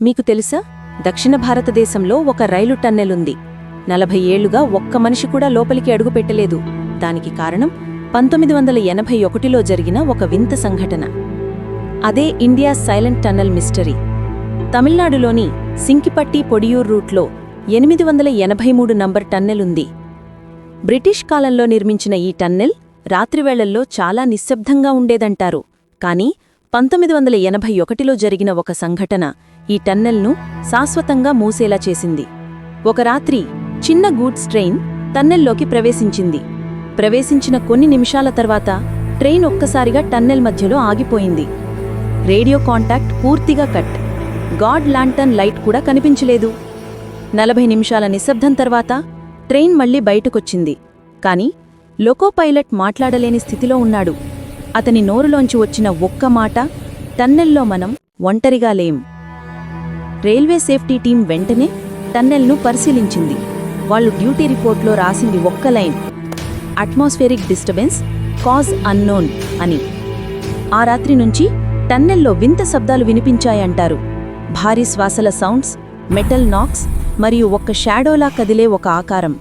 మీకు తెలుసా? దక్షిణ భారతదేశంలో ఒక రైలు టన్నెలుంది. నలభై ఏళ్ళుగా ఒక్క మనిషి కూడా లోపలికి అడుగుపెట్టలేదు దానికి కారణం పంతొమ్మిది వందల ఎనభై ఒకటిలో జరిగిన ఒక వింత సంఘటన. అదే ఇండియా సైలెంట్ టన్నెల్ మిస్టరీ. తమిళనాడులోని సింకిపట్టి పొడియూర్ రూట్లో ఎనిమిది వందల ఎనభై మూడు నంబర్ టన్నెల్ ఉంది బ్రిటిష్ కాలంలో నిర్మించిన ఈ టన్నెల్ రాత్రివేళల్లో చాలా నిశ్శబ్దంగా ఉండేదంటారు. కానీ పంతొమ్మిది వందల ఎనభై ఒకటిలో జరిగిన ఒక సంఘటన ఈ టన్నెల్ను శాశ్వతంగా మూసేలా చేసింది. ఒక రాత్రి చిన్న గూడ్స్ ట్రైన్ టన్నెల్లోకి ప్రవేశించింది. ప్రవేశించిన కొన్ని నిమిషాల తర్వాత ట్రైన్ ఒక్కసారిగా టన్నెల్ మధ్యలో ఆగిపోయింది. రేడియో కాంటాక్ట్ పూర్తిగా కట్. గాడ్ లాంటర్న్ లైట్ కూడా కనిపించలేదు. నలభై నిమిషాల నిశ్శబ్దం తర్వాత ట్రైన్ మళ్ళీ బయటకొచ్చింది. కాని లోకో పైలట్ మాట్లాడలేని స్థితిలో ఉన్నాడు. అతని నోరులోంచి వచ్చిన ఒక్క మాట టన్నెల్లో మనం ఒంటరిగా లేం. రైల్వే సేఫ్టీ టీం వెంటనే టన్నెల్ను పరిశీలించింది. వాళ్ళు డ్యూటీ రిపోర్ట్లో రాసింది ఒక్క line atmospheric disturbance cause unknown అని. ఆ రాత్రి నుంచి టన్నెల్లో వింత శబ్దాలు వినిపించాయంటారు. భారీ శ్వాసల సౌండ్స్ మెటల్ నాక్స్ మరియు ఒక్క షాడోలా కదిలే ఒక ఆకారం.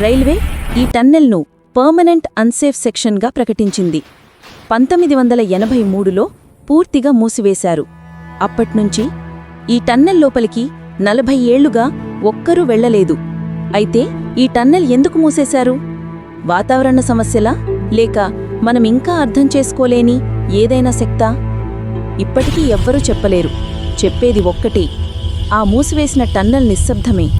రైల్వే ఈ టన్నెల్ను పర్మనెంట్ అన్సేఫ్ సెక్షన్గా ప్రకటించింది. పంతొమ్మిది వందల ఎనభై మూడులో పూర్తిగా మూసివేశారు. అప్పట్నుంచి ఈ టన్నెల్ లోపలికి నలభై ఏళ్ళుగా ఒక్కరూ వెళ్ళలేదు అయితే ఈ టన్నెల్ ఎందుకు మూసేశారు? వాతావరణ సమస్యలా? లేక మనం ఇంకా అర్థం చేసుకోలేని ఏదైనా శక్తా ఇప్పటికీ ఎవ్వరూ చెప్పలేరు. చెప్పేది ఒక్కటే. ఆ మూసివేసిన టన్నెల్ నిశ్శబ్దమే.